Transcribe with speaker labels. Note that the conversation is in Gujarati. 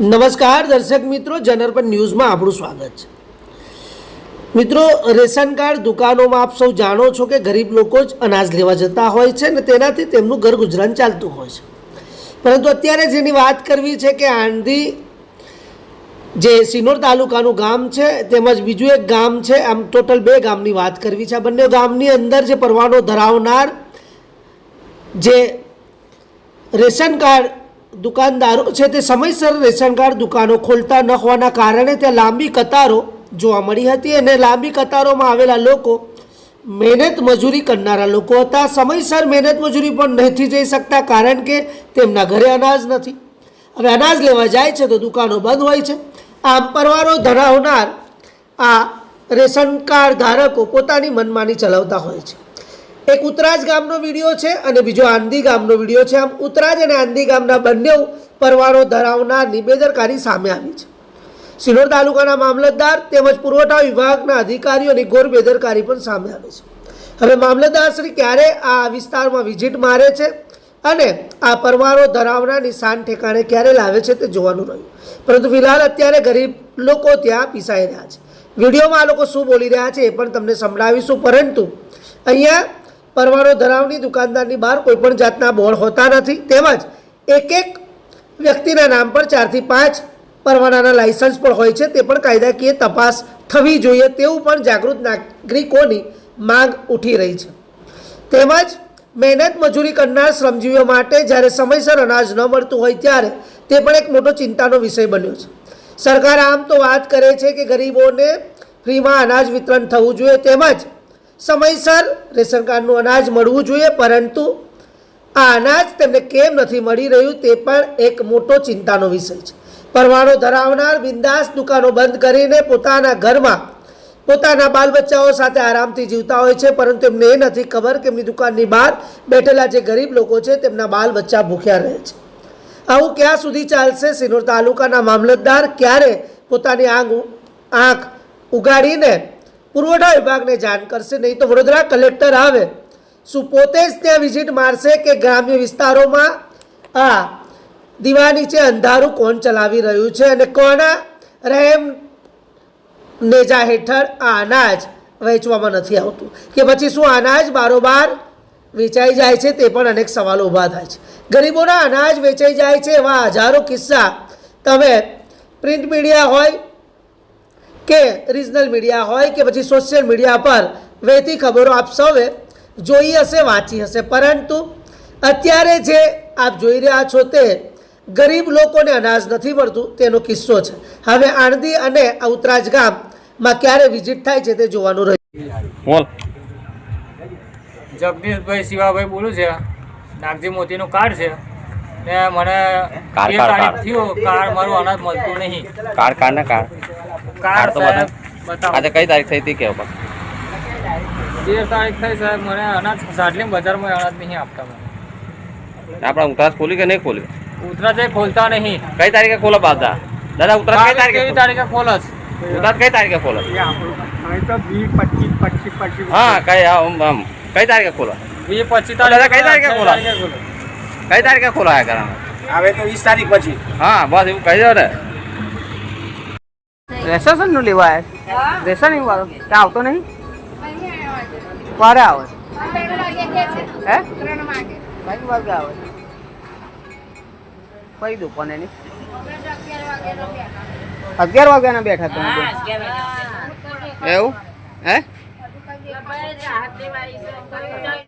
Speaker 1: નમસ્કાર, દર્શક મિત્રો. જનરપન ન્યૂઝમાં આપણું સ્વાગત છે. મિત્રો, રેશન કાર્ડ દુકાનોમાં આપ સૌ જાણો છો કે ગરીબ લોકો જ અનાજ લેવા જતા હોય છે ને તેનાથી તેમનું ઘર ગુજરાન ચાલતું હોય છે. પરંતુ અત્યારે જેની વાત કરવી છે કે આંધી જે સિનોર તાલુકાનું ગામ છે, તેમજ બીજું એક ગામ છે, આમ ટોટલ બે ગામની વાત કરવી છે. આ બંને ગામની અંદર જે પરવાનો ધરાવનાર જે રેશન કાર્ડ દુકાનદારો છે તે સમયસર રેશન કાર્ડ દુકાનો ખોલતા ન હોવાના કારણે ત્યાં લાંબી કતારો જોવા મળી હતી અને લાંબી કતારોમાં આવેલા લોકો મહેનત મજૂરી કરનારા લોકો હતા. સમયસર મહેનત મજૂરી પણ નથી જઈ શકતા કારણ કે તેમના ઘરે અનાજ નથી. હવે અનાજ લેવા જાય છે તો દુકાનો બંધ હોય છે. આમ પરવારો ધરાવનાર આ રેશન કાર્ડ ધારકો પોતાની મનમાની ચલાવતા હોય છે. એક ઉતરાજ ગામનો વીડિયો છે અને બીજો આંદી ગામનો વીડિયો છે. આમ ઉતરાજ અને આંદી ગામના બંને પરવાનો ધરાવનાર નિવેદનકારી સામે આવી છે. સિનોર તાલુકાના મામલતદાર તેમજ પુરવઠા વિભાગના અધિકારીઓની ઘોર બેદરકારી પણ સામે આવે છે. હવે મામલતદાર શ્રી ક્યારે આ વિસ્તારમાં વિઝિટ મારે છે અને આ પરવારો ધરાવનારની શાન ઠેકાણે ક્યારે લાવે છે તે જોવાનું રહ્યું. પરંતુ ફિલહાલ અત્યારે ગરીબ લોકો ત્યાં પીસાઈ રહ્યા છે. વિડીયોમાં આ લોકો શું બોલી રહ્યા છે એ પણ તમને સંભળાવીશું. પરંતુ અહીંયા પરવારો ધરાવની દુકાનદારની બહાર કોઈ પણ જાતના બોર્ડ હોતા નથી. તેમજ એક એક વ્યક્તિના નામ પર ચારથી પાંચ પરવાનાના લાયસન્સ પણ હોય છે. તે પણ કાયદાકીય તપાસ થવી જોઈએ તેવું પણ જાગૃત નાગરિકોની માંગ ઉઠી રહી છે. તેમજ મહેનત મજૂરી કરનાર શ્રમજીવીઓ માટે જ્યારે સમયસર અનાજ ન મળતું હોય ત્યારે તે પણ એક મોટો ચિંતાનો વિષય બન્યો છે. સરકાર આમ તો વાત કરે છે કે ગરીબોને ફ્રીમાં અનાજ વિતરણ થવું જોઈએ. તેમજ સમયસર રેશન કાર્ડનું અનાજ મળવું જોઈએ, પરંતુ આ અનાજ તેમને કેમ નથી મળી રહ્યું તે પણ એક મોટો ચિંતાનો વિષય છે. પરવાણો ધરાવનાર બિંદાસ દુકાનો બંધ કરીને પોતાના ઘરમાં પોતાના બાલ બચ્ચાઓ સાથે આરામથી જીવતા હોય છે, પરંતુ એમને એ નથી ખબર કે એમની દુકાનની બહાર બેઠેલા જે ગરીબ લોકો છે તેમના બાલ બચ્ચા ભૂખ્યા રહે છે. આવું ક્યાં સુધી ચાલશે? સિનોર તાલુકાના મામલતદાર ક્યારે પોતાની આંખ આંખ ઉગાડીને પુરવઠા વિભાગને જાણ કરશે, નહીં તો વડોદરા કલેક્ટર આવે. શું પોતે જ ત્યાં વિઝિટ મારશે કે ગ્રામ્ય વિસ્તારોમાં આ દીવા નીચે અંધારું કોણ ચલાવી રહ્યું છે અને કોના રહેમ નેજા હેઠળ આ અનાજ વેચવામાં નથી આવતું? કે પછી શું અનાજ બારોબાર વેચાઈ જાય છે તે પણ અનેક સવાલો ઊભા થાય છે. ગરીબોના અનાજ વેચાઈ જાય છે એવા હજારો કિસ્સા તમે પ્રિન્ટ મીડિયા હોય કે રિજનલ મીડિયા હોય કે પછી સોશિયલ મીડિયા પર વહેતી ખબરો આપ સૌએ જોઈ હશે વાંચી હશે. પરંતુ અત્યારે જે આપ જોઈ રહ્યા છો તે ગરીબ લોકોને અનાજ નથી મળતું તેનો કિસ્સો છે. હવે આણંદી અને આ ઉતરાજ ગામમાં ક્યારે વિઝિટ થાય છે તે જોવાનું રહ્યું.
Speaker 2: બોલ.
Speaker 3: જગદીશભાઈ શિવાભાઈ બોલું છે. નાગજી મોતીનું કાર્ડ છે. ને મને
Speaker 2: કાર્ડ,
Speaker 3: થયું. કાર્ડ મારું અનાજ મળતું નહીં.
Speaker 2: કાર્ડ કાર્ડ ને કાર્ડ. કાર્ડ તો બતાવો. આજે કઈ તારીખ થઈ હતી કે ઉપર?
Speaker 3: તેર તારીખ થઈ સાહેબ મને અનાજ સાડલી બજારમાં અનાજ નહીં આપતા મને.
Speaker 2: આપણા ઉતરાજ ખોલી કે નહીં ખોલી?
Speaker 3: ઉતરાજે ખોલતા નહીં.
Speaker 2: કઈ તારીખે ખોલો બાદા દાદા ઉતરાજ કઈ તારીખે
Speaker 3: કઈ
Speaker 2: ખોલો?
Speaker 3: તારીખે ખોલસ
Speaker 2: ઉતરાજ કઈ તારીખે ખોલો? હા કઈ આમ આમ. કઈ તારીખે ખોલો?
Speaker 3: વીસ પચીસ
Speaker 2: દાદા, કઈ તારીખે ખોલાય?
Speaker 3: ખોલે.
Speaker 2: કઈ તારીખે ખોલો કરવાનું
Speaker 4: આવે તો વીસ તારીખ પછી.
Speaker 2: હા બસ એવું કહી દો ને.
Speaker 5: રેશનનું લેવા આવ્યા રેશન વાળો ત્યાં આવતો નહીં? ક્યારે આવે? હે? કઈ વાગે આવે? કઈ દુકાન એની? અગિયાર વાગ્યાના બેઠા તમે એવું? હે?